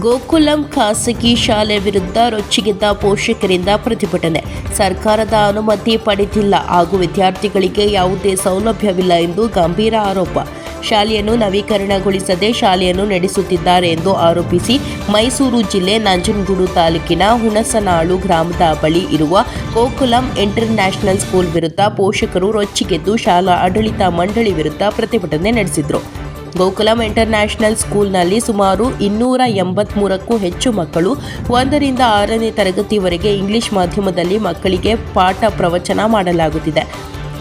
ಗೋಕುಲಂ ಖಾಸಗಿ ಶಾಲೆ ವಿರುದ್ಧ ರೊಚ್ಚಿಗೆದ್ದ ಪೋಷಕರಿಂದ ಪ್ರತಿಭಟನೆ. ಸರ್ಕಾರದ ಅನುಮತಿ ಪಡೆದಿಲ್ಲ. ಹಾಗೂ ವಿದ್ಯಾರ್ಥಿಗಳಿಗೆ ಯಾವುದೇ ಸೌಲಭ್ಯವಿಲ್ಲ ಎಂದು ಗಂಭೀರ ಆರೋಪ. ಶಾಲೆಯನ್ನು ನವೀಕರಣಗೊಳಿಸದೆ ಶಾಲೆಯನ್ನು ನಡೆಸುತ್ತಿದ್ದಾರೆ ಎಂದು ಆರೋಪಿಸಿ ಮೈಸೂರು ಜಿಲ್ಲೆ ನಂಜನಗೂಡು ತಾಲೂಕಿನ ಹುಣಸನಾಳು ಗ್ರಾಮದ ಬಳಿ ಇರುವ ಗೋಕುಲಂ ಇಂಟರ್ ನ್ಯಾಷನಲ್ ಸ್ಕೂಲ್ ವಿರುದ್ಧ ಪೋಷಕರು ರೊಚ್ಚಿಗೆದ್ದು ಶಾಲಾ ಆಡಳಿತ ಮಂಡಳಿ ವಿರುದ್ಧ ಪ್ರತಿಭಟನೆ ನಡೆಸಿದರು. ಗೋಕುಲಂ ಇಂಟರ್ನ್ಯಾಷನಲ್ ಸ್ಕೂಲ್ನಲ್ಲಿ ಸುಮಾರು ಇನ್ನೂರ ಎಂಬತ್ಮೂರಕ್ಕೂ ಹೆಚ್ಚು ಮಕ್ಕಳು ಒಂದರಿಂದ ಆರನೇ ತರಗತಿವರೆಗೆ ಇಂಗ್ಲಿಷ್ ಮಾಧ್ಯಮದಲ್ಲಿ ಮಕ್ಕಳಿಗೆ ಪಾಠ ಪ್ರವಚನ ಮಾಡಲಾಗುತ್ತಿದೆ.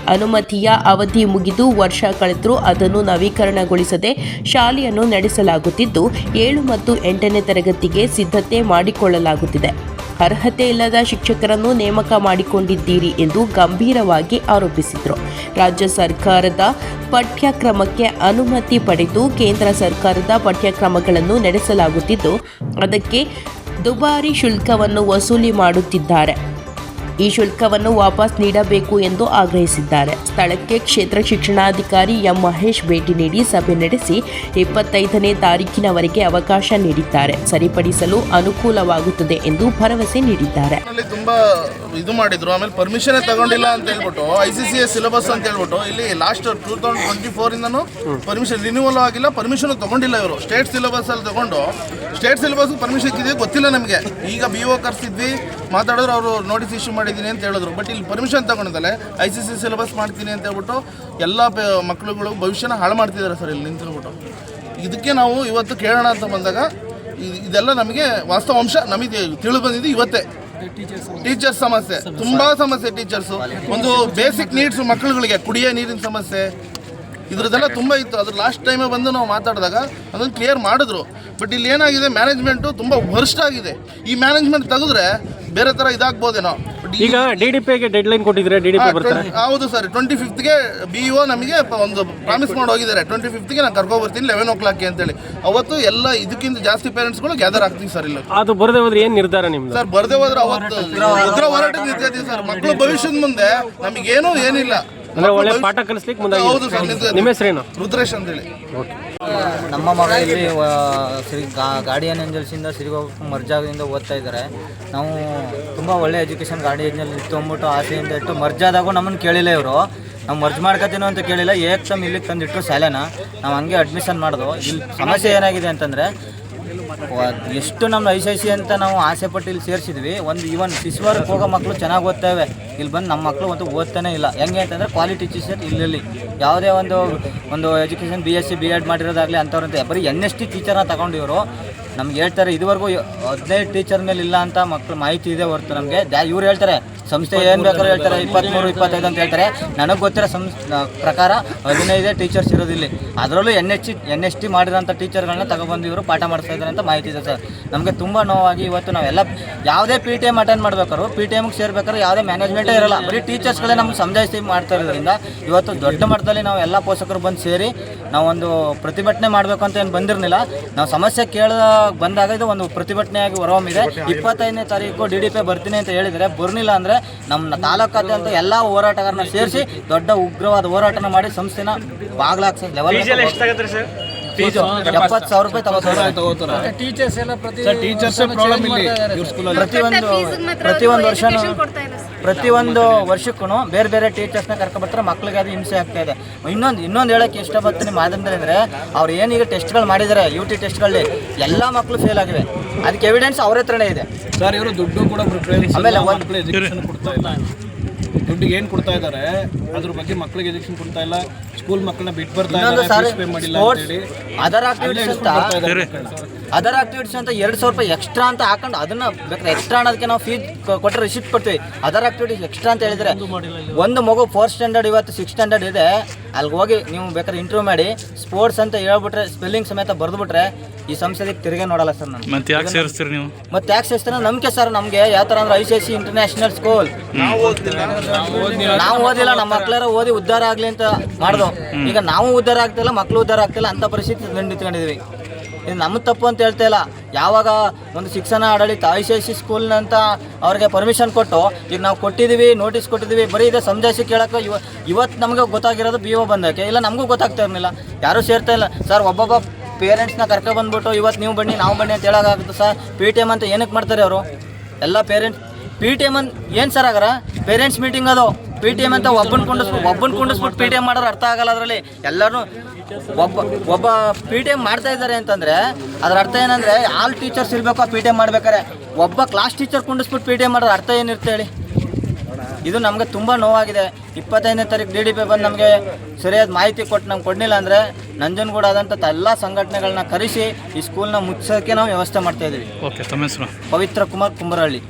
ಅನುಮತಿಯ ಅವಧಿ ಮುಗಿದು ವರ್ಷ ಕಳೆದರೂ ಅದನ್ನು ನವೀಕರಣಗೊಳಿಸದೆ ಶಾಲೆಯನ್ನು ನಡೆಸಲಾಗುತ್ತಿದ್ದು, ಏಳು ಮತ್ತು ಎಂಟನೇ ತರಗತಿಗೆ ಸಿದ್ಧತೆ ಮಾಡಿಕೊಳ್ಳಲಾಗುತ್ತಿದೆ. ಅರ್ಹತೆ ಇಲ್ಲದ ಶಿಕ್ಷಕರನ್ನು ನೇಮಕ ಮಾಡಿಕೊಂಡಿದ್ದೀರಿ ಎಂದು ಗಂಭೀರವಾಗಿ ಆರೋಪಿಸಿದರು. ರಾಜ್ಯ ಸರ್ಕಾರದ ಪಠ್ಯಕ್ರಮಕ್ಕೆ ಅನುಮತಿ ಪಡೆದು ಕೇಂದ್ರ ಸರ್ಕಾರದ ಪಠ್ಯಕ್ರಮಗಳನ್ನು ನಡೆಸಲಾಗುತ್ತಿದ್ದು, ಅದಕ್ಕೆ ದುಬಾರಿ ಶುಲ್ಕವನ್ನು ವಸೂಲಿ ಮಾಡುತ್ತಿದ್ದಾರೆ. ಈ ಶುಲ್ಕವನ್ನು ವಾಪಸ್ ನೀಡಬೇಕು ಎಂದು ಆಗ್ರಹಿಸಿದ್ದಾರೆ. ಸ್ಥಳಕ್ಕೆ ಕ್ಷೇತ್ರ ಶಿಕ್ಷಣಾಧಿಕಾರಿ ಎಂ ಮಹೇಶ್ ಭೇಟಿ ನೀಡಿ ಸಭೆ ನಡೆಸಿ ಇಪ್ಪತ್ತೈದನೇ ತಾರೀಕಿನವರೆಗೆ ಅವಕಾಶ ನೀಡಿದ್ದಾರೆ. ಸರಿಪಡಿಸಲು ಅನುಕೂಲವಾಗುತ್ತದೆ ಎಂದು ಭರವಸೆ ನೀಡಿದ್ದಾರೆ. ತುಂಬಾ ಇದು ಮಾಡಿದ್ರು. ಆಮೇಲೆ ಪರ್ಮಿಷನ್ ತಗೊಂಡಿಲ್ಲ ಅಂತ ಹೇಳ್ಬಿಟ್ಟು ಐ ಸಿ ಸಿ ಸಿಲೆಬಸ್ ಅಂತ ಹೇಳ್ಬಿಟ್ಟು, ಇಲ್ಲಿ last two thousand twenty four permission renewal ಆಗಿಲ್ಲ ಪರ್ಮಿಷನ್ ತಗೊಂಡಿಲ್ಲ ಇವರು. ಸ್ಟೇಟ್ ಸಿಲೆಬಸ್ ಅಲ್ಲಿ ತಗೊಂಡು ಸ್ಟೇಟ್ ಸಿಲೆಬಸ್ ಪರ್ಮಿಷನ್ ಇದ್ದೀವಿ ಗೊತ್ತಿಲ್ಲ ನಮಗೆ. ಈಗ ಬಿ ಒ ಕರ್ಸಿದ್ವಿ ಮಾತಾಡಿದ್ರು ಅವರು ನೋಟಿಸ್ ಇಶ್ಯೂ ಮಾಡಿದ್ದೀನಿ ಅಂತ ಹೇಳಿದ್ರು. ಬಟ್ ಇಲ್ಲಿ ಪರ್ಮಿಷನ್ ತಗೊಂಡಿದ್ದಲೆ ಐ ಸಿ ಸಿ ಸಿಲೆಬಸ್ ಮಾಡ್ತೀನಿ ಅಂತ ಹೇಳ್ಬಿಟ್ಟು ಎಲ್ಲ ಮಕ್ಕಳುಗಳು ಭವಿಷ್ಯನ ಹಾಳು ಮಾಡ್ತಿದ್ದಾರೆ ಸರ್ ಇಲ್ಲಿ ನಿಂತ್ಕೊಂಡ್ಬಿಟ್ಟು ಇದಕ್ಕೆ ನಾವು ಇವತ್ತು ಕೇಳೋಣ ಅಂತ ಬಂದಾಗ ಇದೆಲ್ಲ ನಮಗೆ ವಾಸ್ತವಾಂಶ ನಮಗೆ ತಿಳಿದು ಬಂದಿದ್ದು ಇವತ್ತೇ. ಟೀಚರ್ಸ್ ಸಮಸ್ಯೆ. ತುಂಬಾ ಸಮಸ್ಯೆ ಟೀಚರ್ಸ್ ಒಂದು ಬೇಸಿಕ್ ನೀಡ್ಸ್ ಮಕ್ಕಳುಗಳಿಗೆ ಕುಡಿಯೋ ನೀರಿನ ಸಮಸ್ಯೆ ಇದ್ರದ್ದೆಲ್ಲ ತುಂಬ ಇತ್ತು. ಅದ್ರ ಲಾಸ್ಟ್ ಟೈಮೇ ಬಂದು ನಾವು ಮಾತಾಡಿದಾಗ ಅದನ್ನು ಕ್ಲಿಯರ್ ಮಾಡಿದ್ರು. ಬಟ್ ಇಲ್ಲಿ ಏನಾಗಿದೆ ಮ್ಯಾನೇಜ್ಮೆಂಟು ತುಂಬ ವರ್ಸ್ಟ್ ಆಗಿದೆ. ಈ ಮ್ಯಾನೇಜ್ಮೆಂಟ್ ತೆಗೆದ್ರೆ ಬೇರೆ ಥರ ಇದಾಗ್ಬೋದೇನೋ. ಈಗ ಡಿ ಡಿ ಪಿಗೆ ಡೆಡ್ ಲೈನ್ ಕೊಟ್ಟಿದ್ರೆ ಡಿ ಡಿ ಪಿ ಬರ್ತಾರೆ. ಹೌದು ಸರ್ ಟ್ವೆಂಟಿ ಫಿಫ್ತ್ಗೆ ಬಿ ಓ ನಮಗೆ ಒಂದು ಪ್ರಾಮಿಸ್ ಮಾಡಿ ಹೋಗಿದ್ದಾರೆ ಟ್ವೆಂಟಿ ಫಿಫ್ತ್ಗೆ ನಾನು ಕರ್ಕೊ ಬರ್ತೀನಿ ಲೆವೆನ್ ಓ ಕ್ಲಾಕ್ಗೆ ಅಂತೇಳಿ. ಅವತ್ತು ಎಲ್ಲ ಇದಕ್ಕಿಂತ ಜಾಸ್ತಿ ಪೇರೆಂಟ್ಸ್ಗಳು ಗ್ಯಾದರ್ ಆಗ್ತೀವಿ ಸರ್ ಇಲ್ಲ ಅದು ಬರದೇ ಹೋದ್ರೆ ಏನು ನಿರ್ಧಾರ ನಿಮ್ದು? ಸರ್ ಬರದೇ ಹೋದ್ರೆ ಅವತ್ತು ಉಗ್ರ ಹೋರಾಟ ನಿಂತಿದ್ದೀವಿ ಸರ್ ಮಕ್ಕಳು ಭವಿಷ್ಯದ ಮುಂದೆ ನಮಗೇನು ಏನಿಲ್ಲ. ಅಂದ್ರೆ ಒಳ್ಳೆ ಪಾಠ ಕಲಿಸ್ಲಿಕ್ಕೆ ಮುಂದಾಗಿ ಹೌದು ಸರ್. ನಿಮ್ಮ ಹೆಸರೇನು ರುದ್ರೇಶ್ ಅಂತೇಳಿ. ನಮ್ಮ ಮಗ ಇಲ್ಲಿ ವ- ಶ್ರೀ ಗಾ- ಗಾರ್ಡಿಯನ್ ಏಂಜಲ್ಸಿಂದ ಶ್ರೀಗೋಕು ಮರ್ಜಾದಿಂದ ಓದ್ತಾ ಇದ್ದಾರೆ. ನಾವು ತುಂಬ ಒಳ್ಳೆ ಎಜುಕೇಷನ್ ಗಾರ್ಡಿಯನ್ ಇತ್ತು ಅಂದ್ಬಿಟ್ಟು ಆಸೆಯಿಂದ ಇಟ್ಟು ಮರ್ಜಾದಾಗೂ ನಮ್ಮನ್ನು ಕೇಳಿಲ್ಲ ಇವರು. ನಾವು ಮರ್ಜ್ ಮಾಡ್ಕೋತೀನೋ ಅಂತ ಕೇಳಿಲ್ಲ ಏಕ್ ಸಮ್ ಇಲ್ಲಿಗೆ ತಂದಿಟ್ಟು ಶಾಲೆನ. ನಾವು ಹಂಗೆ ಅಡ್ಮಿಷನ್ ಮಾಡಿದ್ವು ಇಲ್ಲಿ ಸಮಸ್ಯೆ ಏನಾಗಿದೆ ಅಂತಂದರೆ ಎಷ್ಟು ನಮ್ಮ ಐ ಸಿ ಅಂತ ನಾವು ಆಸೆ ಪಟ್ಟು ಇಲ್ಲಿ ಸೇರಿಸಿದ್ವಿ. ಒಂದು ಇವನ್ ಶಿಶ್ವರ್ಗೆ ಹೋಗೋ ಮಕ್ಕಳು ಚೆನ್ನಾಗಿ ಓದ್ತಾವೆ ಇಲ್ಲಿ ಬಂದು ನಮ್ಮ ಮಕ್ಕಳು ಅಂತೂ ಓದ್ತಾನೆ ಇಲ್ಲ. ಹೆಂಗೆ ಅಂತಂದರೆ ಕ್ವಾಲಿಟಿ ಟೀಚರ್ ಇಲ್ಲಿ ಯಾವುದೇ ಒಂದು ಒಂದು education B S C B Ed ಮಾಡಿರೋದಾಗಲಿ ಅಂಥವ್ರಂತೆ. ಬರೀ ಎನ್ ಎಸ್ ಟಿ ಟೀಚರ್ನ ತಗೊಂಡು ಇವರು ನಮ್ಗೆ ಹೇಳ್ತಾರೆ ಇದುವರೆಗೂ ಹದಿನೈದು ಟೀಚರ್ ಮೇಲೆ ಇಲ್ಲ ಅಂತ ಮಕ್ಕಳು ಮಾಹಿತಿ ಇದೆ ಹೊರತು ನಮಗೆ. ಇವ್ರು ಹೇಳ್ತಾರೆ ಸಂಸ್ಥೆ ಏನು ಬೇಕಾದ್ರೂ ಹೇಳ್ತಾರೆ ಇಪ್ಪತ್ತ್ಮೂರು ಇಪ್ಪತ್ತೈದು ಅಂತ ಹೇಳ್ತಾರೆ. ನನಗೆ ಗೊತ್ತಿರೋ ಸಂಸ್ ಪ್ರಕಾರ ಹದಿನೈದೇ ಟೀಚರ್ಸ್ ಇರೋದಿಲ್ಲ ಅದರಲ್ಲೂ N H N S T ಮಾಡಿರೋಂಥ ಟೀಚರ್ಗಳನ್ನ ತಗೊಬಂದು ಇವರು ಪಾಠ ಮಾಡಿಸ್ತಾ ಇದ್ದಾರೆ ಅಂತ ಮಾಹಿತಿ ಇದೆ ಸರ್. ನಮಗೆ ತುಂಬ ನೋವಾಗಿ ಇವತ್ತು ನಾವೆಲ್ಲ ಯಾವುದೇ ಪಿ ಟಿ ಎಂ ಅಟೆಂಡ್ ಮಾಡ್ಬೇಕಾದ್ರು ಪಿ ಟಿ ಎಮ್ಗೆ ಸೇರ್ಬೇಕಾದ್ರೆ ಯಾವುದೇ ಮ್ಯಾನೇಜ್ಮೆಂಟೇ ಇರಲ್ಲ. ಬರೀ ಟೀಚರ್ಸ್ಗಳೇ ನಮ್ಗೆ ಸಮಜಾಯಿಸಿ ಮಾಡ್ತಾ ಇರೋದ್ರಿಂದ ಇವತ್ತು ದೊಡ್ಡ ಮಟ್ಟದಲ್ಲಿ ನಾವು ಎಲ್ಲ ಪೋಷಕರು ಬಂದು ಸೇರಿ ನಾವೊಂದು ಪ್ರತಿಭಟನೆ ಮಾಡಬೇಕು ಅಂತ ಏನು ಬಂದಿರಲಿಲ್ಲ. ನಾವು ಸಮಸ್ಯೆ ಕೇಳ ಬಂದಾಗ ಇದು ಒಂದು ಪ್ರತಿಭಟನೆಯಾಗಿ ಹೊರಹೊಮ್ಮಿದೆ. ಇಪ್ಪತ್ತೈದನೇ ತಾರೀಕು ಡಿ ಡಿ ಪಿ ಬರ್ತೀನಿ ಅಂತ ಹೇಳಿದರೆ ಬರಲಿಲ್ಲ ಅಂದರೆ ನಮ್ಮ ತಾಲೂಕಾದ್ಯಂತ ಎಲ್ಲ ಹೋರಾಟಗಾರನ ಸೇರಿಸಿ ದೊಡ್ಡ ಉಗ್ರವಾದ ಹೋರಾಟನ ಮಾಡಿ ಸಂಸ್ಥೆನ ಬಾಗ್ಲಾಕ್ಸ ಲೆವೆಲ್ ಎಪ್ಪತ್ತು ಸಾವಿರ ರೂಪಾಯಿ ತಗೋತಾರೆ. ಟೀಚರ್ಸ್ ಎಲ್ಲ ಪ್ರತಿ ಟೀಚರ್ಸ್ ಪ್ರಾಬ್ಲಮ್ ಇಲ್ಲಿ ಪ್ರತಿಯೊಂದು ಪ್ರತಿಯೊಂದು ವರ್ಷನೂ ಪ್ರತಿಯೊಂದು ವರ್ಷಕ್ಕೂ ಬೇರೆ ಬೇರೆ ಟೀಚರ್ಸ್ನ ಕರ್ಕೊಬರ್ತಾರೆ ಮಕ್ಳಿಗೆ ಅದು ಹಿಂಸೆ ಆಗ್ತಾ ಇದೆ. ಇನ್ನೊಂದು ಇನ್ನೊಂದು ಹೇಳಕ್ಕೆ ಇಷ್ಟಪಡ್ತೀನಿ ಮಾಧ್ಯಮದಲ್ಲಿ ಅಂದರೆ ಅವ್ರು ಏನೀಗ ಟೆಸ್ಟ್ಗಳು ಮಾಡಿದ್ದಾರೆ ಯು ಟಿ ಟೆಸ್ಟ್ಗಳಲ್ಲಿ ಎಲ್ಲ ಮಕ್ಕಳು ಫೇಲ್ ಆಗಿವೆ. ಅದಕ್ಕೆ ಎವಿಡೆನ್ಸ್ ಅವ್ರ ಹತ್ರನೇ ಇದೆ. ಸರ್ ಇವರು ದುಡ್ಡು ಕೂಡ ಆಮೇಲೆ ಎಜುಕೇಶನ್ ಕೊಡ್ತಾ ಇಲ್ಲ. ದುಡ್ಡಿಗೆ ಏನು ಕೊಡ್ತಾ ಇದ್ದಾರೆ? ಅದ್ರ ಬಗ್ಗೆ ಮಕ್ಕಳಿಗೆ ಎಜುಕೇಶನ್ ಕೊಡ್ತಾ ಇಲ್ಲ. ಸ್ಕೂಲ್ ಮಕ್ಕಳನ್ನ ಬಿಟ್ಟು ಬರ್ತಾ ಇಲ್ಲ ಅದರ ಆಕ್ಟಿವಿಟೀಸ್ ಮಾಡಿಲ್ಲ ಅದರ್ ಅದರ್ ಆಕ್ಟಿವಿಟೀಸ್ ಅಂತ ಎರಡು ಸಾವಿರ ರೂಪಾಯಿ ಎಕ್ಸ್ಟ್ರಾ ಅಂತ ಹಾಕೊಂಡು ಅದನ್ನ ಬೇಕಾದ್ರೆ ಎಕ್ಸ್ಟ್ರಾ ಅನ್ನೋದಕ್ಕೆ ನಾವು ಫೀಸ್ ಕೊಟ್ಟರೆ ರಿಸಿಪ್ಟ್ ಕೊಡ್ತೀವಿ. ಅದರ್ ಆಕ್ಟಿವಿಟೀಸ್ ಎಕ್ಸ್ಟ್ರಾ ಅಂತ ಹೇಳಿದ್ರೆ ಒಂದು ಮಗು ಫೋರ್ತ್ ಸ್ಟ್ಯಾಂಡರ್ಡ್ ಇವತ್ತು ಸಿಕ್ಸ್ ಸ್ಟ್ಯಾಂಡರ್ಡ್ ಇದೆ. ಅಲ್ಲಿಗೆ ಹೋಗಿ ನೀವು ಬೇಕಾದ್ರೆ ಇಂಟರ್ವ್ಯೂ ಮಾಡಿ ಸ್ಪೋರ್ಟ್ಸ್ ಅಂತ ಹೇಳ್ಬಿಟ್ರೆ ಸ್ಪೆಲ್ಲಿಂಗ್ ಸಮೇತ ಬರೆದ್ಬಿಟ್ರೆ ಈ ಸಂಸ್ಥೆಗೆ ತಿರುಗೇ ನೋಡಲ್ಲ ಸರ್ ನಾನು. ಮತ್ತೆ ಯಾಕೆ ಸೇರಿಸ್ತೀರಿ ನೀವು? ಮತ್ತೆ ಯಾಕೆ ಸೇರಿಸ್ತೀರ? ನಂಬಿಕೆ ಸರ್ ನಮಗೆ. ಯಾವ ಥರ ಅಂದ್ರೆ I C I C international school ನಾವು ಓದಿಲ್ಲ ನಮ್ಮ ಮಕ್ಳಾರ ಓದಿ ಉದ್ಧಾರ ಆಗ್ಲಿ ಅಂತ ಮಾಡ್ದು. ಈಗ ನಾವು ಉದ್ಧಾರ ಆಗ್ತಿಲ್ಲ ಮಕ್ಕಳು ಉದ್ಧಾರ ಆಗ್ತಿಲ್ಲ ಅಂತ ಪರಿಸ್ಥಿತಿ ನಿಂತ್ಕೊಂಡಿದ್ವಿ ಇದು ನಮ್ಮ ತಪ್ಪು ಅಂತ ಹೇಳ್ತಾ ಇಲ್ಲ. ಯಾವಾಗ ಒಂದು ಶಿಕ್ಷಣ ಆಡಳಿತ ಐ ಸಿ ಐ ಸಿ ಸ್ಕೂಲ್ನಂತ ಅವ್ರಿಗೆ ಪರ್ಮಿಷನ್ ಕೊಟ್ಟು, ಈಗ ನಾವು ಕೊಟ್ಟಿದ್ದೀವಿ ನೋಟಿಸ್ ಕೊಟ್ಟಿದ್ದೀವಿ ಬರೀ ಇದೆ ಸಂದೇಶ ಕೇಳೋಕ್ಕೆ ಇವ ಇವತ್ತು ನಮಗೆ ಗೊತ್ತಾಗಿರೋದು ಬಿ ಒ ಬಂದಕ್ಕೆ. ಇಲ್ಲ, ನಮಗೂ ಗೊತ್ತಾಗ್ತಾ ಇರಲಿಲ್ಲ. ಯಾರೂ ಸೇರ್ತಾ ಇಲ್ಲ. ಸರ್, ಒಬ್ಬೊಬ್ಬ ಪೇರೆಂಟ್ಸ್ನ ಕರ್ಕೊ ಬಂದುಬಿಟ್ಟು ಇವತ್ತು ನೀವು ಬನ್ನಿ, ನಾವು ಬನ್ನಿ ಅಂತ ಹೇಳೋಕ್ಕಾಗುತ್ತೆ ಸರ್. ಪಿ ಟಿ ಎಂ ಅಂತ ಏನಕ್ಕೆ ಮಾಡ್ತಾರೆ ಅವರು? ಎಲ್ಲ ಪೇರೆಂಟ್ಸ್ ಪಿ ಟಿ ಎಂ ಅಂತ ಏನು ಸರ್ ಆಗರ ಪೇರೆಂಟ್ಸ್ ಮೀಟಿಂಗ್ ಅದು. ಪಿ ಟಿ ಎಂ ಅಂತ ಒಬ್ಬನ ಕುಂಡಿಸ್ಬಿಟ್ಟು ಒಬ್ಬನ ಕುಂಡಿಸ್ಬಿಟ್ಟು ಪಿ ಟಿ ಎಂ ಮಾಡೋರು ಅರ್ಥ ಆಗಲ್ಲ ಅದರಲ್ಲಿ. ಎಲ್ಲರೂ ಒಬ್ಬ ಒಬ್ಬ ಪಿ ಟಿ ಎಂ ಮಾಡ್ತಾ ಇದ್ದಾರೆ ಅಂತಂದ್ರೆ ಅದ್ರ ಅರ್ಥ ಏನಂದ್ರೆ ಆಲ್ ಟೀಚರ್ಸ್ ಇರಬೇಕು ಆ ಪಿ ಟಿ ಎಂ ಮಾಡ್ಬೇಕಾರೆ ಒಬ್ಬ ಕ್ಲಾಸ್ ಟೀಚರ್ ಕುಂಡಿಸ್ಬಿಟ್ಟು ಪಿ ಟಿ ಎಂ ಮಾಡೋದ್ರ ಅರ್ಥ ಏನಿರುತ್ತೆ ಹೇಳಿ? ಇದು ನಮಗೆ ತುಂಬ ನೋವಾಗಿದೆ. ಇಪ್ಪತ್ತೈದನೇ ತಾರೀಕು ಡಿ ಡಿ ಪಿ ಬಂದು ನಮಗೆ ಸರಿಯಾದ ಮಾಹಿತಿ ಕೊಟ್ಟು ನಮ್ಗೆ ಕೊಡಲಿಲ್ಲ ಅಂದರೆ ನಂಜನಗೂಡ ಆದಂಥ ಎಲ್ಲ ಸಂಘಟನೆಗಳನ್ನ ಕರೆಸಿ ಈ ಸ್ಕೂಲ್ನ ಮುಚ್ಚೋಕೆ ನಾವು ವ್ಯವಸ್ಥೆ ಮಾಡ್ತಾ ಇದ್ದೀವಿ. ಓಕೆ ಪವಿತ್ರ ಕುಮಾರ್ ಕುಂಬರಹಳ್ಳಿ.